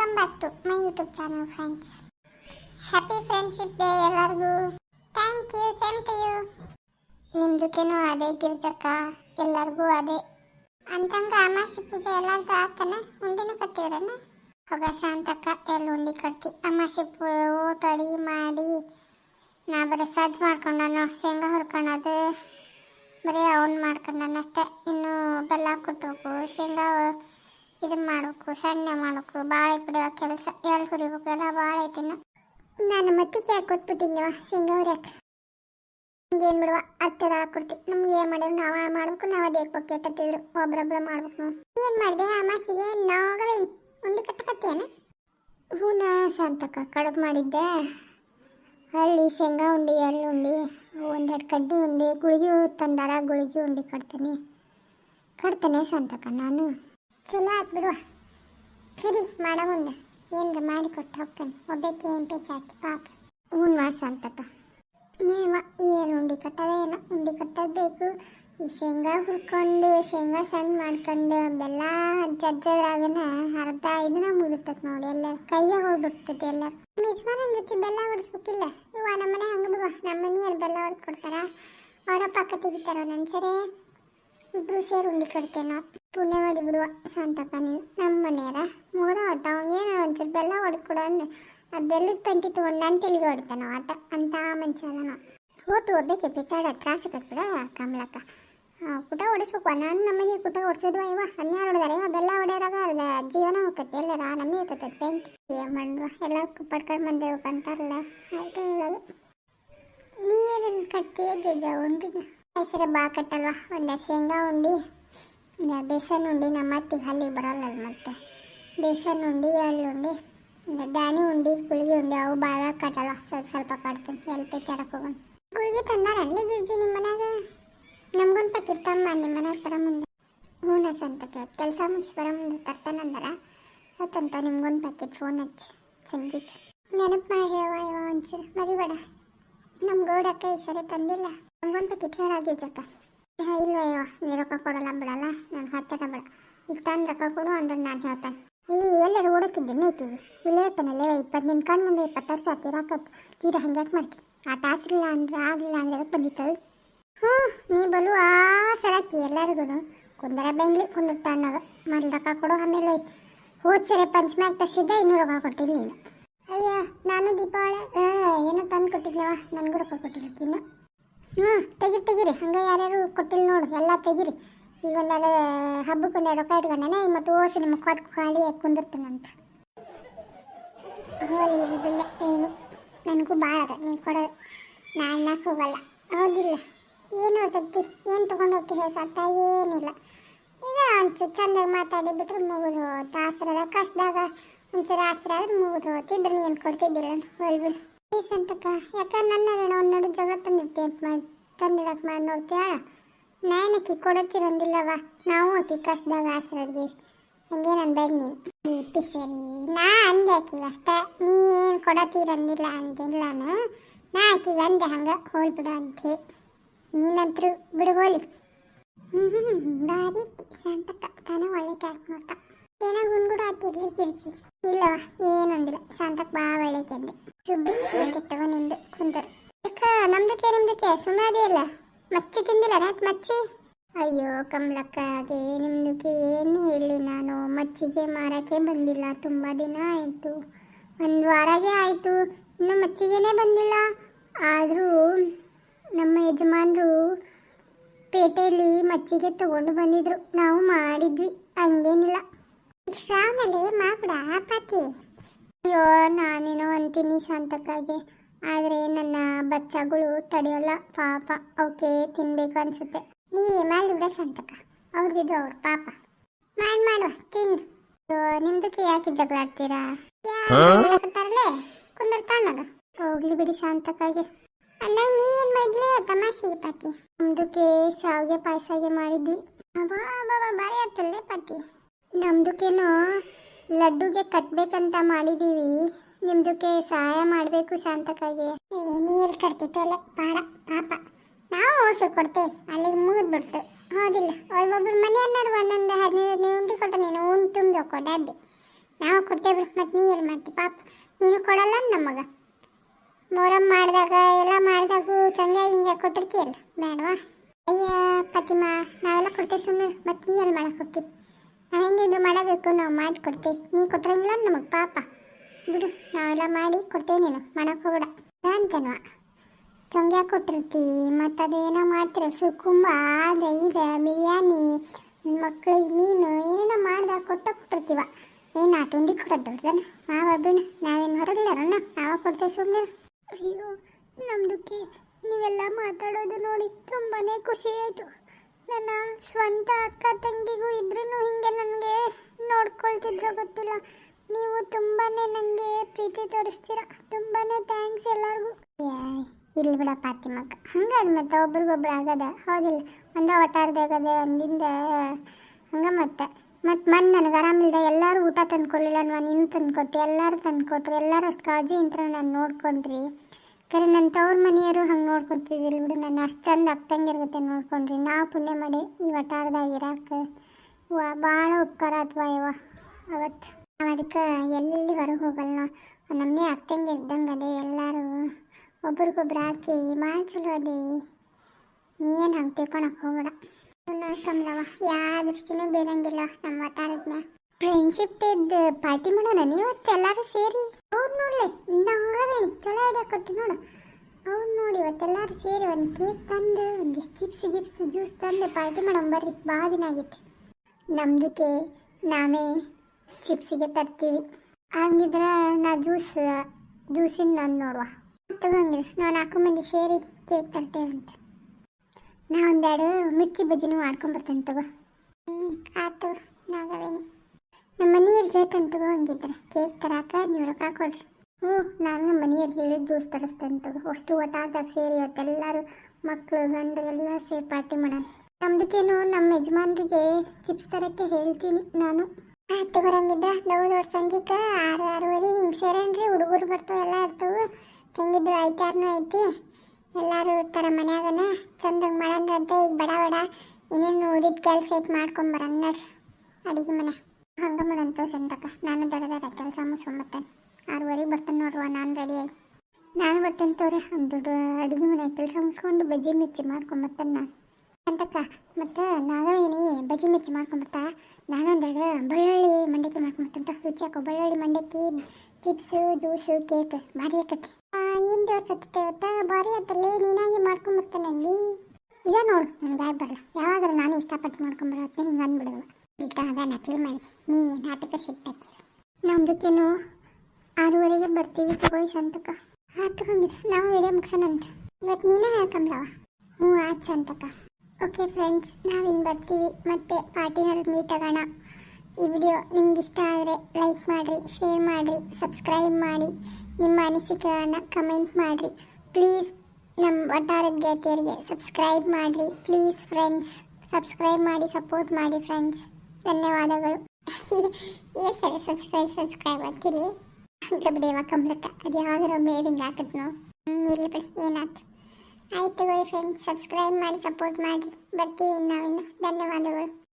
Welcome back to my YouTube channel friends happy friendship day ಎಲ್ಲರಿಗೂ. Thank you same to you ನಿಮ್ದಕ್ಕೇನು ಅದೇ ಗಿರ್ಜಕ್ಕ, ಎಲ್ಲರಿಗೂ ಅದೇ. ಅಂತಂಗ ಅಮಾಸಿ ಪೂಜೆ ಎಲ್ಲಾರ್ದು ಆತನ ಉಂಡಿನ ಕಟ್ಟಿದ್ರನ? ಹೋಗ ಶಾಂತಕ್ಕ ಎಲ್ಲ ಉಂಡಿ ಕಟ್ತಿ ಅಮಾಸಿ ಪೂಜೆ ಊಟ ಅಡಿ ಮಾಡಿ, ನಾ ಬರೀ ಸಜ್ಜು ಮಾಡ್ಕೊಂಡನು, ಶೇಂಗಾ ಹುರ್ಕೊಳೋದು ಬರೀ ಅವ್ನು ಮಾಡ್ಕೊಂಡು ಅಷ್ಟೇ ಇನ್ನು ಬೆಲ್ಲ ಕೊಟ್ಟೋಗು ಶೇಂಗಾ ಇದನ್ನ ಮಾಡಬೇಕು, ಸಣ್ಣ ಮಾಡಬೇಕು, ಬಾಳೆ ಬಿಡುವ ಕೆಲಸ ಎಲ್ಲಿ ಹುರಿಬೇಕು, ಎಲ್ಲ ಭಾಳ ಐತಿನ ನಾನು ಮತ್ತಿಗೆ ಹಾಕಿ ಕೊಟ್ಬಿಟ್ಟಿದ್ದೀವ ಶೇಂಗಾ ಹುರಿಯಕ್ಕೆ ಏನು ಬಿಡುವ ಹತ್ತದ ಹಾಕೊಡ್ತೀವಿ ನಮ್ಗೆ ಏನು ಮಾಡಿದ್ರು ನಾವೇ ಮಾಡ್ಬೇಕು, ನಾವೇ ದೇಕ್ಬೇಕು ಕೆಟ್ಟತ್ತಿದ್ರು, ಒಬ್ರೊಬ್ರ ಮಾಡ್ಬೇಕು ಏನು ಮಾಡಿದೆ ಅಮಾಸಿಗೆ ನಾವೇ ಉಂಡಿ ಕಟ್ಟಕತ್ತೇನ ಹೂನ ಶಾಂತಕ್ಕ ಕಡುಬು ಮಾಡಿದ್ದೆ. ಅಲ್ಲಿ ಶೇಂಗಾ ಉಂಡಿ, ಎಳ್ಳು ಉಂಡಿ, ಒಂದೆರಡು ಕಡ್ಡಿ ಉಂಡಿ, ಗುಳಿಗೆ ತಂದಾರ, ಗುಳಿಗೆ ಉಂಡಿ ಕಟ್ತೀನಿ. ಕಟ್ತೇನೆ ಶಾಂತಕ್ಕ, ನಾನು. ಚಲೋ ಆತ್ ಮಾಡ ಮುಂದೆ. ಏನ್ರ ಮಾಡಿ ಕೊಟ್ಟು ಹೋಗ್ತಾನೆ. ಒಬ್ಬಕ್ಕೆ ಏನು ಪೇಚಾಕಿ ಪಾಪ. ಹ್ಞೂ ವಾಸ ಅಂತಕ್ಕ ಏನು ಉಂಡಿ ಕಟ್ಟೋದೇನ ಉಂಡಿ ಕಟ್ಟಬೇಕು ಬೇಕು. ಈ ಶೇಂಗಾ ಹುರ್ಕೊಂಡು, ಶೇಂಗಾ ಸಣ್ಣ ಮಾಡ್ಕೊಂಡು, ಬೆಲ್ಲ ಜಜ್ಜದ್ರಾಗನ ಅರ್ಧ ಇದನ್ನ ಮುಗಿರ್ತೈತೆ ನೋಡಿ ಎಲ್ಲ ಕೈಯ ಹೋಗ್ಬಿಡ್ತೈತೆ ಎಲ್ಲರ. ಯಜಮಾನನ ಜೊತೆ ಬೆಲ್ಲ ಹೊಡಿಸ್ಬೇಕಿಲ್ಲ? ಇವ ನಮ್ಮನೆ ಹಂಗೆ ಬಿಡುವ ನಮ್ಮ ಮನೆಯವ್ರು ಬೆಲ್ಲ ಹೊಡ್ಕೊಡ್ತಾರ ಕೊಡ್ತಾರ? ಅವರ ಪಕ್ಕ ತೆಗಿತಾರ? ನನ್ನ ಸರಿ? ಇಬ್ರು ಸೇರಿ ಉಂಡಿ ಕಟ್ತೇನೆ ಪುಣ್ಯ ಮಾಡಿ ಬಿಡುವ ಶಾಂತಪ್ಪ ನೀನು ನಮ್ಮ ಮನೆಯರ ಮೂರ ಹೊತ್ತ ಅವಂಗೇನು ಒಂಚೂರು ಬೆಲ್ಲ ಹೊಡ್ಕೊಡು ಅಂದ್ರೆ ಆ ಬೆಲ್ಲದ ಪೆಂಟಿ ತೊಗೊಂಡು ನನ್ನ ತೆಲಿಗೆ ಹೊಡಿತಾನ ಆಟ ಅಂತ ಮನುಷ್ಯ ಅದ ಓಟು ಒಬ್ಬಕ್ಕೆ ಪಿಚಾಡ ತ್ರಾಸ ಕಟ್ಬಿಡ ಕಮಲಕ್ಕ ಪುಟ ಹೊಡಿಸ್ಬೇಕು ನಾನು ನಮ್ಮನೆ ಪುಟ ಹೊಡ್ಸಿದ್ವ ಇವ ಹನ್ನೆರಡು ಹೊಡೆದಾರೆ ಇವ ಬೆಲ್ಲ ಹೊಡೆಯೋರಾಗ ಅರ್ಧ ಜೀವನ ಹೋಗತ್ತೆ ಎಲ್ಲರ ನಮಗೆ ಇರ್ತೈತೆ ಪೇಂಟ್ ಏನು ಮಾಡುವ ಎಲ್ಲ ಪಡ್ಕೊಂಡು ಬಂದೇವು ಅಂತಾರಲ್ಲ ಆಯ್ತು ಹೇಳೋದು ನೀರೇನು ಕಟ್ಟಿ ಗೆಜ್ಜ ಉಂಡಿ ಹೆಸರು ಬಾ ಕಟ್ಟಲ್ವಾ ಒಂದೆರಡು ಶೇಂಗಾ ಉಂಡಿ, ಒಂದೆರಡು ಬೇಸನ್ ಉಂಡಿ. ನಮ್ಮ ಅತ್ತಿಗೆ ಹಲ್ಲಿಗೆ ಬರಲ್ಲ ಮತ್ತೆ. ಬೇಸನ್ ಉಂಡಿ, ಎಳ್ಳು ಉಂಡಿ ದಾನಿ ಉಂಡಿ, ಗುಳಿಗೆ ಉಂಡಿ. ಅವು ಭಾಳ ಕಟ್ಟಲ್ವ? ಸ್ವಲ್ಪ ಸ್ವಲ್ಪ ಕಟ್ತೀನಿ. ಎಲ್ಲಿ ಪೆಚ್ಚಾಡಕ್ಕೆ ಹೋಗೋಣ. ಗುಳಿಗೆ ತಂದಾರ ಅಲ್ಲಿ ಗಿರ್ಜಿ ನಿಮ್ಮ ಮನ್ಯಾಗ? ನಮ್ಗೊಂದು ಪ್ಯಾಕೆಟ್ ನಿಮ್ಮ ಮನೆಗೆ ಬರ ಮುಂದೆ. ಹ್ಞೂ ಸಂತಕ್ಕೆ ಕೆಲಸ ಮುಗಿಸಿ ಬರ ಮುಂದೆ ತರ್ತಾನಂದಾರ. ಆತಂತ ನಿಮ್ಗೊಂದು ಪ್ಯಾಕೆಟ್ ಫೋನ್ ಹಚ್ಚಿ. ಸಂಜೆಗೆ ನೆನಪು ಮಾಡಿ ಹೇಳುವ ಇವ ಒಂಚೂರು. ಮರಿಬೇಡ. ನಮ್ಮ ಗೋಡಕ್ಕ ಈ ಸರಿ ತಂದಿಲ್ಲ. ನಮ್ಗೊಂದು ಪ್ಯಾಕೆಟ್ ಜಕ್ಕ ನೀ ರೊಕ್ಕ ಕೊಡಲ್ಲ ಬಿಡಲ್ಲ ನಾನು ಹತ್ತಕ ಬೇಡ. ಈಗ ತಂದು ರೊಕ್ಕ ಕೊಡು ಅಂದ್ರೆ ನಾನು ಹೇಳ್ತಾನೆ. ಈ ಎಲ್ಲರೂ ಓಡಕ್ಕಿದ್ದೆ ಮೇಯ್ತೀವಿ ಇಲ್ಲೇ ಇರ್ತಾನಲ್ಲೇ ಇಪ್ಪತ್ತು ನಿನ್ನ ಕಣ್ಣು ಮುಂದೆ ಇಪ್ಪತ್ತು ವರ್ಷ ಹತ್ತಿರಾಕತ್ ತೀರ ಹಂಗ್ಯಾಕೆ ಮಾಡ್ತೀನಿ ಆಟ ಆಸರಿಲ್ಲ ಅಂದ್ರೆ ಆಗಲಿಲ್ಲ ಅಂದ್ರೆ ಅದಕ್ಕೆ ಹ್ಞೂ ನೀ ಬಲು ಆ ಸಲಕ್ಕಿ ಎಲ್ಲರಿಗೂ ಕುಂದರ ಬೆಂಗ್ಲಿ ಕುಂದರ ತಣ್ಣಗ. ಮೊದಲು ರೊಕ್ಕ ಕೊಡು ಆಮೇಲೆ ಹೋದ ಸರಿ ಪಂಚಮ್ಯಾಗ ತರಿಸಿದ್ದೆ ಇನ್ನೂ ರೊಕ್ಕ ಕೊಟ್ಟಿಲ್ಲ ನೀನು. ಅಯ್ಯ ನಾನು ದೀಪಾವಳಿ ಆ, ಏನೋ ತಂದು ಕೊಟ್ಟಿದ್ನವ ನನಗೂ ರೊಕ್ಕ ಕೊಟ್ಟಿಲ್ಲ ಹ್ಞೂ ತೆಗಿರಿ, ತೆಗೀರಿ. ಹಂಗೆ ಯಾರ್ಯಾರು ಕೊಟ್ಟಿಲ್ಲ ನೋಡು, ಎಲ್ಲ ತೆಗಿರಿ. ಈಗ ಒಂದೆರಡು ಹಬ್ಬಕ್ಕೆ ಒಂದೆರಡು ರೊಕ್ಕ ಇಟ್ಕೊಂಡೇನೆ ಮತ್ತು ಓಸಿ ನಿಮ್ಮ ಕೊಟ್ಟು ಕಾಡಿ ಕುಂದಿರ್ತೀನಂತ ಇದು ಬಿಲ್ಲ ಏನಿ ನನಗೂ ಭಾಳ ಅದ, ನೀ ಕೊಡೋದು. ನಾನು ನಾಲ್ಕು ಹೋಗಲ್ಲ? ಹೌದಿಲ್ಲ. ಏನು ಸತ್ತಿ ಏನು ತೊಗೊಂಡು ಹೋಗ್ತೀವಿ ಸತ್ತ ಏನಿಲ್ಲ. ಈಗ ಒಂಚೂರು ಚಂದಾಗಿ ಮಾತಾಡಿ ಬಿಟ್ಟರೆ ಮುಗಿದು ಹೋತು. ಆಸರೆ ಕಷ್ಟದಾಗ ಒಂಚೂರು ಆಸರ ಆದ್ರೆ ಮುಗಿದು ಹೋತಿದ್ರೆ ನೀನು ಕೊಡ್ತಿದ್ದಿಲ್ಲ ಹೋಲ್ಬಿಡು ಸಂತಕ ಯಾಕಂದ್ರೆ ನನ್ನ ಏನೋ ಒಂದು ನಡು ಜಗಳ ತಂದಿರ್ತೀಯ ಅಂತ ಮಾಡಿ ನೋಡ್ತೀಯಾ ನಾನು ಅಕ್ಕಿ ನಾಯನಕ್ಕಿ ಕೊಡೋತಿರಂದಿಲ್ಲವ ನಾವು ಅಕ್ಕಿ ಕಷ್ಟದಾಗ ಆಸರಡ್ಗಿ. ಹಂಗೆ ನನ್ನ ಬೈ ನೀನು. ಈ ಪಿಸರಿ. ನಾ ಅಂದೆ ಆಕಿಗೆ ಅಷ್ಟೇ. ನೀ ಏನು ಕೊಡತ್ತಿರಂದಿಲ್ಲ ಅಂದಿಲ್ಲನು ನಾ ಆಕಿಗೆ ಅಂದೆ ಹಂಗೆ. ಹೋಲ್ಬಿಡು ಅಂತೆ ನೀನಂತ್ರು ಬಿಡು ಹೋಲಿ. ಹ್ಞೂ ಬಾರಿ ಸಂತಕ ತಾನೇ ಒಳ್ಳೆ ಕ್ಯಾಕ್ ನೋಡ್ತಾ. ಏನೋ ಗುಂಗುಡು ಹಾಕಿರ್ಲಿ ಕಿರ್ಚಿ. ಇಲ್ಲ ಏನಂದಿಲ್ಲ ಶಾಂತಕ್ ಬಾ ಒಳ್ಳೆ ಕೆಂದೆ ಸುಬ್ಬಿ ಮತ್ತೆ ತಗೋ ನಿಂದು ಕುಂತರು ಅಕ್ಕ ನಮ್ದಕ್ಕೆ ನಿಮ್ದಕ್ಕೆ? ಸುಮ್ಮನೆ ಇಲ್ಲ ಮಚ್ಚಿ ತಿಂದಿಲ್ಲ ನಾಕ್ ಮಚ್ಚಿ? ಅಯ್ಯೋ ಕಮಲಕ್ಕ ಅದೇ ನಿಮ್ದಕ್ಕೆ ಏನು ಹೇಳಿ ನಾನು. ಮಚ್ಚಿಗೆ ಮಾರಕ್ಕೆ ಬಂದಿಲ್ಲ. ತುಂಬ ದಿನ ಆಯಿತು. ಒಂದು ವಾರಗೆ ಆಯಿತು. ಇನ್ನು ಮಚ್ಚಿಗೆನೇ ಬಂದಿಲ್ಲ. ಆದರೂ ನಮ್ಮ ಯಜಮಾನರು ಪೇಟೆಯಲ್ಲಿ ಮಚ್ಚಿಗೆ ತಗೊಂಡು ಬಂದಿದ್ರು. ನಾವು ಮಾಡಿದ್ವಿ. ಹಂಗೇನಿಲ್ಲ. ಶ್ರಾವಣಲ್ಲಿ ಮಾಪಡ ಪಾತಿ. ಅಯ್ಯೋ ನಾನೇನೋ ಅಂತೀನಿ ಶಾಂತಕ್ಕಾಗಿ. ಆದರೆ ನನ್ನ ಬಚ್ಚಗಳು ತಡೆಯೋಲ್ಲ ಪಾಪ. ಅವಕ್ಕೆ ತಿನ್ಬೇಕು ಅನ್ಸುತ್ತೆ. ನೀ ಮಾಡಿ ಬಿಡ ಶಾಂತಕ್ಕ. ಅವ್ರದಿದ್ರು ಅವ್ರ ಪಾಪ. ಮಾಡಿ ಮಾಡು ತಿನ್ನು. ಅಯ್ಯೋ, ನಿಮ್ದಕ್ಕೆ ಯಾಕೆ ಜಗಳ ಆಡ್ತೀರಾ? ತರಲೆ. ಕುಂದರ್ ತಣ್ಣಗ ಹೋಗ್ಲಿ ಬಿಡಿ ಶಾಂತಕ್ಕಾಗಿ. ಅಂದಾಗ ನೀ ಏನ್ ಮಾಡಿದ್ಲಿ ತಮಾಷೆಗೆ ಪತಿ? ನಿಮ್ದಕ್ಕೆ ಶಾವಿಗೆ ಪಾಯಸಗೆ ಮಾಡಿದ್ವಿ. ಅಬ್ಬಾ ಅಬ್ಬಾ ಬಾರಿ ಆತಲ್ಲೇ ಪಾತಿ. ನಮ್ದಕ್ಕೇನೋ ಲಡ್ಡುಗೆ ಕಟ್ಬೇಕಂತ ಮಾಡಿದೀವಿ. ನಿಮ್ದಕ್ಕೆ ಸಹಾಯ ಮಾಡಬೇಕು ಶಾಂತಕ್ಕಾಗೆ ನೀರು ಕಟ್ತಿತ್ತಲ್ಲ ಪಾಡ, ಪಾಪ. ನಾವು ಓಸು ಕೊಡ್ತೆ, ಅಲ್ಲಿಗೆ ಮುಗಿದ್ಬಿಡ್ತು. ಹೌದಿಲ್ಲ, ಒಬ್ಬೊಬ್ರು ಮನೆಯನ್ನಾರು ಒಂದೊಂದು ಹದಿನೈದು ಹದಿನೈದು ಉಂಡಿ ಕೊಟ್ಟು ನೀನು ಉಂಡು ತುಂಬಬೇಕು ಡಬ್ಬಿ. ನಾವು ಕೊಡ್ತೇವೆ ಮತ್ತು ನೀ ಏನು ಮಾಡ್ತಿ, ಪಾಪ. ನೀನು ಕೊಡಲ್ಲ ನಮಗೆ ಮೊರಮ್ ಮಾಡಿದಾಗ, ಎಲ್ಲ ಮಾಡಿದಾಗೂ ಚಂಗೆ ಹಿಂಗೆ ಕೊಟ್ಟಿರ್ತೀಯಲ್ಲ ಬೇಡವಾ ಅಯ್ಯ, ಪತಿಮಾ, ನಾವೆಲ್ಲ ಕೊಡ್ತೇವೆ ಸುಮ್ಮನೆ ಮತ್ತು ನೀ ಎಲ್ಲಿ ಮಾಡಕ್ಕೆ ಹೋಗ್ತಿ? ನಾವು ಹೆಂಗಿದ್ರು ಮಾಡಬೇಕು, ನಾವು ಮಾಡಿ ಕೊಡ್ತೇವೆ ನೀ ಕೊಟ್ರಂಗಿಲ್ಲ ನಮಗೆ ಪಾಪ. ಬಿಡು, ನಾವೆಲ್ಲ ಮಾಡಿ ಕೊಡ್ತೇವೆ ನೀನು. ಮಾಡಕ್ಕೆ ಹೋಗ್ಬೇಡ. ಅಂತೇನುವ ಚೊಂಗ್ಯ ಕೊಟ್ಟಿರ್ತಿ ಮತ್ತು ಅದೇನೋ ಮಾಡ್ತೀರ ಸುರ್ಕುಂಬ ಆದ ಈಗ ಬಿರಿಯಾನಿ ಮಕ್ಳಿಗೆ ಮೀನು, ಏನೇನೋ ಮಾಡ್ದ ಕೊಟ್ಟ ಕೊಟ್ಟಿರ್ತೀವ. ಏನು ಆ ತುಂಡಿ ಕೊಡೋದು ದೊಡ್ಡದನ? ಮಾವ ಬಿಡು, ನಾವೇನು ಹೊರಗಿಲ್ಲರಣ್ಣ ನಾವ ಕೊಡ್ತೇವೆ ಸುಮ್ಮನೆ ಅಯ್ಯೋ, ನಮ್ದಕ್ಕೆ ನೀವೆಲ್ಲ ಮಾತಾಡೋದು ನೋಡಿ ತುಂಬಾ ಖುಷಿ ಆಯಿತು. ನನ್ನ ಸ್ವಂತ ಅಕ್ಕ ತಂಗಿಗೂ ಇದ್ರೂ ಹಿಂಗೆ ನನಗೆ ನೋಡ್ಕೊಳ್ತಿದ್ರು ಗೊತ್ತಿಲ್ಲ. ನೀವು ತುಂಬಾ ನನಗೆ ಪ್ರೀತಿ ತೋರಿಸ್ತೀರ. ತುಂಬಾ ಥ್ಯಾಂಕ್ಸ್ ಎಲ್ಲರಿಗೂ. ಇಲ್ಲಿ ಬಿಡ ಪಾತಿಮಕ್ಕ ಅದು ಮತ್ತೆ ಒಬ್ರಿಗೊಬ್ರು ಆಗದ, ಹೌದಿಲ್ಲ. ಒಂದೇ ಒಟ್ಟಾರ್ದಾಗದ ಒಂದಿಂದ, ಹಂಗೆ ಮತ್ತೆ. ಮತ್ತು ಮನ್ ನನಗೆ ಆರಾಮಿಲ್ದ ಎಲ್ಲರೂ ಊಟ ತಂದ್ಕೊಡ್ಲಿಲ್ಲ ನಾನು ನೀನು ತಂದುಕೊಟ್ಟು, ಎಲ್ಲರೂ ತಂದುಕೊಟ್ರಿ ಎಲ್ಲರೂ ಅಷ್ಟು ಕಾಳಜಿ ಅಂತ ನಾನು ನೋಡ್ಕೊಂಡ್ರಿ. ಕರೆ ನನ್ನ ತವ್ರ ಮನೆಯವರು ಹಂಗೆ ನೋಡ್ಕೊತಿದ್ದಿಲ್ಲ ಬಿಡು. ನಾನು ಅಷ್ಟು ಚಂದ ಅಕ್ಕಂಗಿರ್ಗತ್ತೆ ನೋಡ್ಕೊಂಡ್ರಿ. ನಾವು ಪುಣ್ಯ ಮಾಡಿ ಈ ವಟಾರದಾಗ ಇರಾಕ. ವಾ, ಭಾಳ ಉಪಕಾರ ಅಥವಾ ಯವ್ವ. ಅವತ್ತು ನಾವು ಅದಕ್ಕೆ ಎಲ್ಲಿ ಹೊರಗೆ ಹೋಗಲ್ಲ ನಾವು? ನಮ್ಮನೆ ಅಕ್ಕಂಗೆ ಇದ್ದಂಗೆ ಅದೇ ಎಲ್ಲರೂ. ಒಬ್ರಿಗೊಬ್ರು ಹಾಕಿ, ಭಾಳ ಚಲೋ ಅದೇ. ನೀ ಏನು ಹಂಗೆ ತಿಳ್ಕೊಳಕ್ಕೆ ಹೋಗ್ಬೇಡ. ಕಮಲವ ಯಾವ ದೃಷ್ಟಿನೂ ಬೇರಂಗಿಲ್ಲ ನಮ್ಮ ವಟಾರದ ಫ್ರೆಂಡ್ಶಿಪ್ ಇದ್ದು ಪಾರ್ಟಿ ಮಾಡೋಣ ನೀವತ್ತು ಎಲ್ಲರೂ ಸೇರಿ? ಹೌದು ಕೊಟ್ಟು ನೋಡು. ಅವ್ನು ನೋಡಿ ಇವತ್ತೆಲ್ಲರೂ ಸೇರಿ ಒಂದು ಕೇಕ್ ತಂದು ಒಂದು ಚಿಪ್ಸ್ ಗಿಪ್ಸ್ ಜ್ಯೂಸ್ ತಂದು ಪಾರ್ಟಿ ಮಾಡೋಣ ಬರ್ರಿ. ಭಾಳ ದಿನ ಆಗಿತ್ತು ನಮ್ದಕ್ಕೆ ನಾವೇ ಚಿಪ್ಸಿಗೆ ತರ್ತೀವಿ. ಹಂಗಿದ್ರೆ ನಾ ಜ್ಯೂಸ್ ಜ್ಯೂಸಿನ ನಾನು ನೋಡುವ. ತಗೊಂಡ್ರಿ ನಾವು ನಾಲ್ಕು ಮಂದಿ ಸೇರಿ ಕೇಕ್ ತರ್ತೇವೆ ಅಂತ. ನಾ ಒಂದೆರಡು ಮಿರ್ಚಿ ಬಜ್ಜಿನೂ ಮಾಡ್ಕೊಂಬರ್ತೇನೆ ತಗೋ. ಹ್ಞೂ ಆತು ನಾಗವೇಣಿ ನಮ್ಮ ಮನೆಯವ್ರಿಗೆ ಹೇಳ್ತೇನೆ ತಗೋ ಹಂಗಿದ್ರೆ. ಕೇಕ್ ತರಾಕ ನೀವು ರೊಕ್ಕ ಕೊಡ್ರಿ. ಹ್ಞೂ ನಾನು ಹೇಳಿದ ಹೇಳಿ ಜ್ಯೂಸ್ ತರಿಸ್ತೇನೆ ತಗೋ. ಅಷ್ಟು ಒಟ್ಟಾದಾಗ ಸೇರಿ ಇವತ್ತೆಲ್ಲರೂ ಮಕ್ಕಳು ಗಂಡು ಎಲ್ಲ ಸೇರಿ ಪಾರ್ಟಿ ಮಾಡೋಣ. ನಮ್ದಕ್ಕೇನು, ನಮ್ಮ ಯಜಮಾನ್ರಿಗೆ ಚಿಪ್ಸ್ ತರಕ್ಕೆ ಹೇಳ್ತೀನಿ ನಾನು. ಆಯ್ತು ಬರಂಗಿದ್ದ ದೌಡ್ ದೊಡ್ಡ ಸಂಜಿಕ ಆರು, ಆರೂವರೆ ಹಿಂಗೆ ಸೇರೇನ್ರಿ, ಹುಡುಗರು ಬರ್ತಾವೆ ಎಲ್ಲ ಇರ್ತವೆ. ಹೆಂಗಿದ್ರು ಐತಾರನು ಐತಿ. ಎಲ್ಲರೂ ಇರ್ತಾರೆ ಮನ್ಯಾಗನ. ಚಂದಾಗ ಮಾಡೋಣ ಅಂತ ಈಗ ಬಡ ಬಡ ಇನ್ನೇನು ಉಳಿದ ಕೆಲಸ ಐತೆ ಮಾಡ್ಕೊಂಬರ ಅಡಿಗೆ ಮನೆ. ಹಂಗೆ ಮಾಡಂತ ಸಂತಕ ನಾನು ದಡದಾರ ದಡ ಕೆಲಸ ಮುಗಿಸ್ಕೊಂಬರ್ತೇನೆ ಆರೂವರೆಗೆ ಬರ್ತಾನೆ ನೋಡುವ ನಾನು ರೆಡಿ ಆಗಿ. ನಾನು ಬರ್ತೇನೆ ತೋರಿ. ದುಡ್ಡು ಅಡುಗೆ ಮನೆ ಕೆಲಸ ಮುಗಿಸ್ಕೊಂಡು ಬಜ್ಜಿ ಮಿರ್ಚಿ ಮಾಡ್ಕೊಂಬರ್ತಾನೆ ನಾನು. ಅಂತಕ್ಕ ಮತ್ತು ನಾಗವೇಣಿ ಬಜ್ಜಿ ಮಿರ್ಚಿ ಮಾಡ್ಕೊಂಬರ್ತಾ ನಾನೊಂದೆರಡು ಬೆಳ್ಳುಳ್ಳಿ ಮಂಡಕ್ಕಿ ಮಾಡ್ಕೊಂಬರ್ತಂತ ರುಚಿ ಹಾಕೋ ಬೆಳ್ಳುಳ್ಳಿ ಮಂಡಕ್ಕಿ ಚಿಪ್ಸು ಜ್ಯೂಸು ಕೇಕ್ ಭಾರಿ ಹಾಕತ್ತೆ ಏನು ದೇವ್ರ ಸತ್ತೈತೆ ಇವತ್ತ ಭಾರಿ ಆತಲ್ಲಿ, ನೀನಾಗಿ ಮಾಡ್ಕೊಂಬರ್ತಾನೆ ಅಲ್ಲಿ ಇದ ನೋಡು, ನನಗೆ ಆಗಿ ಬರಲ್ಲ ಯಾವಾಗಾರ ನಾನು ಇಷ್ಟಪಟ್ಟು ಮಾಡ್ಕೊಂಬರತ್ತೆ ಹಿಂಗೆ ಅಂದ್ಬಿಡೋದು. ಇಲ್ಲ ಅದ ನಕಲಿ ಮಾಡಿ, ನೀ ನಾಟಕ ಸಿಟ್ಟಾಕಿ. ನಮ್ದಕ್ಕೇನು ಆರೂವರೆಗೆ ಬರ್ತೀವಿ ತಗೊಳ್ಳಿ ಸಂತಕ. ಹಾ ನಾವು ವಿಡಿಯೋ ಮುಗಿಸೋಣಂತ ಇವತ್ತು ನೀನೇ ಯಾಕಂಬ್ಲವ? ಹ್ಞೂ ಆಯ್ತು ಸಂತಕ. ಓಕೆ ಫ್ರೆಂಡ್ಸ್ ನಾವು ನಾವಿನ್ನು ಬರ್ತೀವಿ. ಮತ್ತೆ ಪಾರ್ಟಿನಲ್ಲಿ ಮೀಟ್ ಆಗೋಣ. ಈ ವಿಡಿಯೋ ನಿಮ್ಗೆ ಇಷ್ಟ ಆದರೆ ಲೈಕ್ ಮಾಡಿರಿ ಶೇರ್ ಮಾಡಿರಿ ಸಬ್ಸ್ಕ್ರೈಬ್ ಮಾಡಿ. ನಿಮ್ಮ ಅನಿಸಿಕೆಗಳನ್ನು ಕಮೆಂಟ್ ಮಾಡಿರಿ. ಪ್ಲೀಸ್ ನಮ್ಮ ಒಟ್ಟಾರದ ಗೆಳತಿಯರಿಗೆ ಸಬ್ಸ್ಕ್ರೈಬ್ ಮಾಡಿರಿ. ಪ್ಲೀಸ್ ಫ್ರೆಂಡ್ಸ್ ಸಬ್ಸ್ಕ್ರೈಬ್ ಮಾಡಿ ಸಪೋರ್ಟ್ ಮಾಡಿ ಫ್ರೆಂಡ್ಸ್ ಧನ್ಯವಾದಗಳು. ಏ ಸರಿ ಸಬ್ಸ್ಕ್ರೈಬ್ ಸಬ್ಸ್ಕ್ರೈಬ್ ಆಗ್ತೀರಿ ಅಂತ ಬಿಡಿಯವ ಕಂಬ್ಲಕ್ಕ ಅದು ಯಾವಾಗಾರ ಮೇರಿಂಗ್ ಹಾಕತ್ ನಾವು ಇರಲಿ ಬಿಡಿ ಏನಾಯ್ತು ಆಯ್ತು ಫ್ರೆಂಡ್ಸ್ ಸಬ್ಸ್ಕ್ರೈಬ್ ಮಾಡಿ ಸಪೋರ್ಟ್ ಮಾಡಿ. ಬರ್ತೀವಿ ನಾವಿನ್ನು ಧನ್ಯವಾದಗಳು.